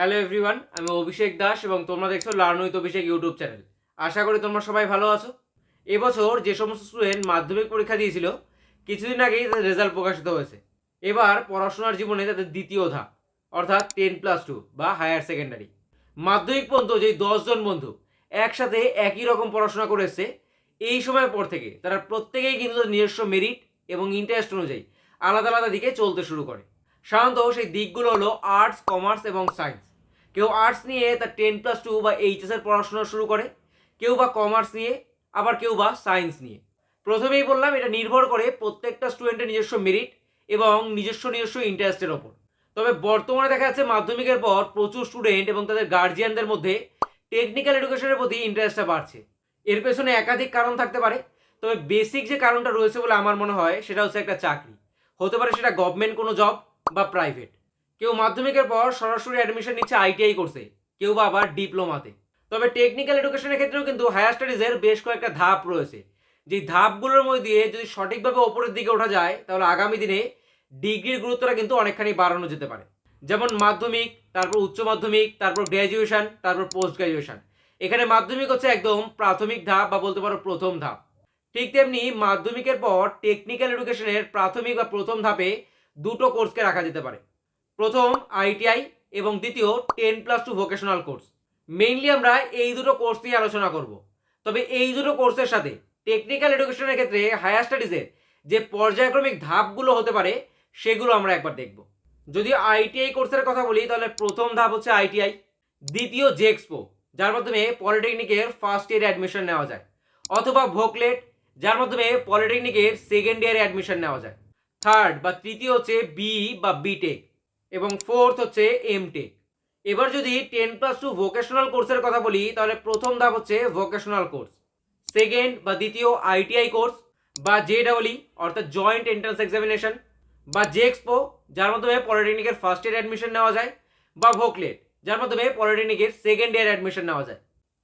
Hello everyone আমি অভিষেক দাস এবং তোমরা দেখছ learn with Abhishek YouTube channel. আশা করি তোমরা সবাই ভালো আছো। এবছর যে সমস্ত স্টুডেন্ট মাধ্যমিক পরীক্ষা দিয়েছিল, কিছুদিন আগেই তাদের রেজাল্ট প্রকাশিত হয়েছে। এবার পড়াশোনার জীবনে তাদের দ্বিতীয় ধাপ, অর্থাৎ টেন প্লাস টু বা হায়ার সেকেন্ডারি মাধ্যমিক পর্যন্ত যে দশজন বন্ধু একসাথে একই রকম পড়াশোনা করে এসছে, এই সময়ের পর থেকে তারা প্রত্যেকেই কিন্তু নিজস্ব মেরিট এবং ইন্টারেস্ট অনুযায়ী আলাদা আলাদা দিকে চলতে শুরু করে। সাধারণত সেই দিকগুলো হলো আর্টস কমার্স এবং সায়েন্স কেউ আর্টস নিয়ে তার টেন প্লাস টু বা এইচএস এর পড়াশোনা শুরু করে, কেউ বা কমার্স নিয়ে, আবার কেউ বা সায়েন্স নিয়ে। প্রথমেই বললাম, এটা নির্ভর করে প্রত্যেকটা স্টুডেন্টের নিজস্ব মেরিট এবং নিজস্ব নিজস্ব ইন্টারেস্টের ওপর। তবে বর্তমানে দেখা যাচ্ছে মাধ্যমিকের পর প্রচুর স্টুডেন্ট এবং তাদের গার্জিয়ানদের মধ্যে টেকনিক্যাল এডুকেশনের প্রতি ইন্টারেস্টটা বাড়ছে। এর পেছনে একাধিক কারণ থাকতে পারে, তবে বেসিক যে কারণটা রয়েছে বলে আমার মনে হয়, সেটা হচ্ছে একটা চাকরি। হতে পারে সেটা গভর্নমেন্ট কোনো জব বা প্রাইভেট কেউ মাধ্যমিকের পর সরাসরি অ্যাডমিশন নিচ্ছে আইটিআই করছে কেউ বা আবার ডিপ্লোমাতে তবে টেকনিক্যাল এডুকেশনের ক্ষেত্রেও কিন্তু হায়ার স্টাডিজের বেশ কয়েকটা ধাপ রয়েছে। যে ধাপগুলোর মধ্যে দিয়ে যদি সঠিকভাবে ওপরের দিকে ওঠা যায়, তাহলে আগামী দিনে ডিগ্রির গুরুত্বটা কিন্তু অনেকখানি বাড়ানো যেতে পারে। যেমন মাধ্যমিক, তারপর উচ্চ মাধ্যমিক, তারপর গ্র্যাজুয়েশন তারপর পোস্ট গ্র্যাজুয়েশন এখানে মাধ্যমিক হচ্ছে একদম প্রাথমিক ধাপ বা বলতে পারো প্রথম ধাপ। ঠিক তেমনি মাধ্যমিকের পর টেকনিক্যাল এডুকেশনের প্রাথমিক বা প্রথম ধাপে দুটো কোর্সকে রাখা যেতে পারে। প্রথম আইটিআই এবং দ্বিতীয় ten plus two vocational course mainly আমরা এই দুটো কোর্স নিয়ে আলোচনা করব। তবে এই দুটো কোর্সের সাথে টেকনিক্যাল এডুকেশনের ক্ষেত্রে হায়ার স্টাডিজের যে পর্যায়ক্রমিক ধাপগুলো হতে পারে, সেগুলো আমরা একবার দেখব। যদি আইটিআই কোর্সের কথা বলি, তাহলে প্রথম ধাপ হচ্ছে আইটিআই, দ্বিতীয় জেক্সপো যার মাধ্যমে পলিটেকনিকের ফার্স্ট ইয়ারে অ্যাডমিশন নেওয়া যায়, অথবা ভোকলেট যার মাধ্যমে পলিটেকনিকের সেকেন্ড ইয়ারে অ্যাডমিশন নেওয়া যায়। থার্ড বা তৃতীয় হচ্ছে বি বা বিটেক এবং ফোর্থ হচ্ছে এম টেক এবার যদি টেন প্লাস টু ভোকেশনাল কোর্সের কথা বলি, তাহলে প্রথম ধাপ হচ্ছে ভোকেশনাল কোর্স সেকেন্ড বা দ্বিতীয় আইটিআই কোর্স বা জে ডাবলই অর্থাৎ জয়েন্ট এন্ট্রান্স এক্সামিনেশন বা জেক্সপো যার মাধ্যমে পলিটেকনিকের ফার্স্ট ইয়ার অ্যাডমিশন নেওয়া যায়, বা ভোকলেট যার মাধ্যমে পলিটেকনিকের সেকেন্ড ইয়ার অ্যাডমিশন নেওয়া যায়।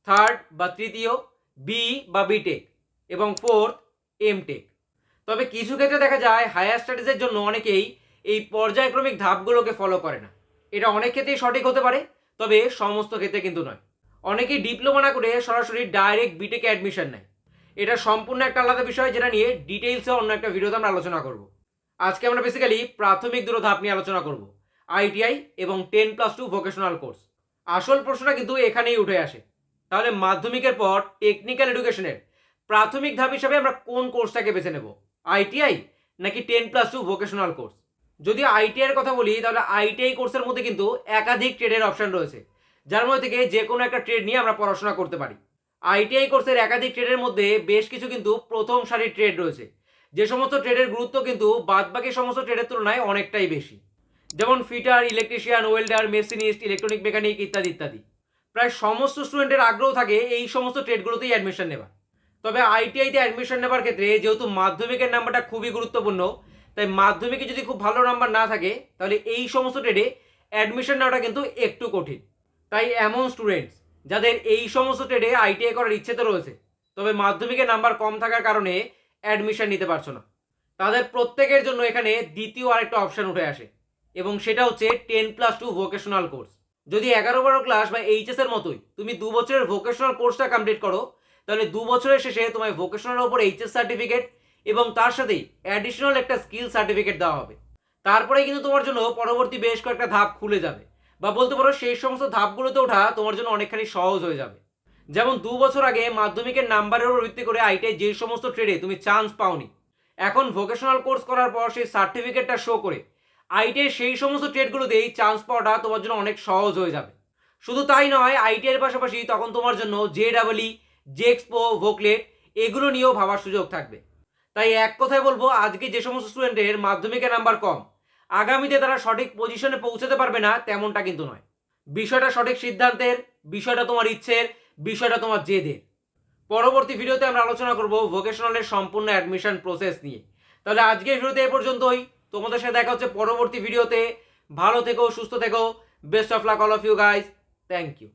থার্ড বা তৃতীয় বি বা বিটেক এবং ফোর্থ এমটেক তবে কিছু ক্ষেত্রে দেখা যায় হায়ার স্টাডিজের জন্য অনেকেই এই পর্যায়ক্রমিক ধাপগুলোকে ফলো করে না। এটা অনেক ক্ষেত্রেই সঠিক হতে পারে, তবে সমস্ত ক্ষেত্রে কিন্তু নয়। অনেকেই ডিপ্লোমা না করে সরাসরি ডাইরেক্ট বিটেকে অ্যাডমিশন নেয়। এটা সম্পূর্ণ একটা আলাদা বিষয় যেটা নিয়ে ডিটেইলসে অন্য একটা ভিডিওতে আমরা আলোচনা করব। আজকে আমরা বেসিক্যালি প্রাথমিক দুটো ধাপ নিয়ে আলোচনা করব আইটিআই এবং ten plus two vocational course আসল প্রশ্নটা কিন্তু এখানেই উঠে আসে। তাহলে মাধ্যমিকের পর টেকনিক্যাল এডুকেশনের প্রাথমিক ধাপ হিসাবে আমরা কোন কোর্সটাকে বেছে নেব আইটিআই নাকি ten plus two vocational course যদি আইটিআই এর কথা বলি, তাহলে আইটিআই কোর্সের মধ্যে কিন্তু একাধিক ট্রেডের অপশন রয়েছে। যার মধ্যে থেকে যে কোনো একটা ট্রেড নিয়ে আমরা পড়াশোনা করতে পারি। আইটিআই কোর্সের একাধিক ট্রেডের মধ্যে বেশ কিছু কিন্তু প্রথম সারির ট্রেড রয়েছে। যে সমস্ত ট্রেডের গুরুত্ব কিন্তু বাদবাকি সমস্ত ট্রেডের তুলনায় অনেকটাই বেশি। যেমন fitter electrician welder machinist electronic mechanic ইত্যাদি ইত্যাদি। প্রায় সমস্ত স্টুডেন্টের আগ্রহ থাকে এই সমস্ত ট্রেডগুলোতেই অ্যাডমিশন নেওয়া তবে আইটিআইতে অ্যাডমিশন নেওয়ার ক্ষেত্রে যেহেতু মাধ্যমিকের নাম্বারটা খুবই গুরুত্বপূর্ণ তাই মাধ্যমিকে যদি খুব ভালো নাম্বার না থাকে, তাহলে এই সমস্ত ট্রেডে অ্যাডমিশন নেওয়াটা কিন্তু একটু কঠিন। তাই এমন স্টুডেন্টস যাদের এই সমস্ত ট্রেডে আইটিআই করার ইচ্ছে তো রয়েছে, তবে মাধ্যমিকে নাম্বার কম থাকার কারণে অ্যাডমিশন নিতে পারছ না। তাদের প্রত্যেকের জন্য এখানে দ্বিতীয় আরেকটা অপশন উঠে আসে, এবং সেটা হচ্ছে ten plus two vocational course যদি এগারো বারো ক্লাস বা এইচএস এর মতোই তুমি দু বছরের ভোকেশনাল কোর্সটা কমপ্লিট করো, তাহলে দু বছরের শেষে তোমায় ভোকেশনাল ওপর এইচএস সার্টিফিকেট এবং তার সাথেই অ্যাডিশনাল একটা স্কিল সার্টিফিকেট দেওয়া হবে। তারপরে কিন্তু তোমার জন্য পরবর্তী বেশ কয়েকটা ধাপ খুলে যাবে। বা বলতে পারো সেই সমস্ত ধাপগুলোতে ওঠা তোমার জন্য অনেকখানি সহজ হয়ে যাবে। যেমন দু বছর আগে মাধ্যমিকের নাম্বারের উপর ভিত্তি করে আইটিআই যে সমস্ত ট্রেডে তুমি চান্স পাওনি, এখন ভোকেশনাল কোর্স করার পর সেই সার্টিফিকেটটা শো করে আইটিআই সেই সমস্ত ট্রেডগুলোতেই চান্স পাওয়াটা তোমার জন্য অনেক সহজ হয়ে যাবে। শুধু তাই নয় আইটিআইয়ের পাশাপাশি তখন তোমার জন্য জে ডাবলই জেক্সপো ভোকলেট এগুলো নিয়েও ভাবার সুযোগ থাকবে। তাই এক কথায় বলব, আজকে যে সমস্ত স্টুডেন্টের মাধ্যমিকের নাম্বার কম, আগামীতে তারা সঠিক পজিশনে পৌঁছাতে পারবে না, তেমনটা কিন্তু নয়। বিষয়টা সঠিক সিদ্ধান্তের, বিষয়টা তোমার ইচ্ছের, বিষয়টা তোমার জেদের। পরবর্তী ভিডিওতে আমরা আলোচনা করব ভোকেশনালের সম্পূর্ণ অ্যাডমিশন প্রসেস নিয়ে। তাহলে আজকের ভিডিওতে এ পর্যন্তই। তোমাদের সাথে দেখা হচ্ছে পরবর্তী ভিডিওতে ভালো থেকো, সুস্থ থেকো। Best of luck all of you guys thank you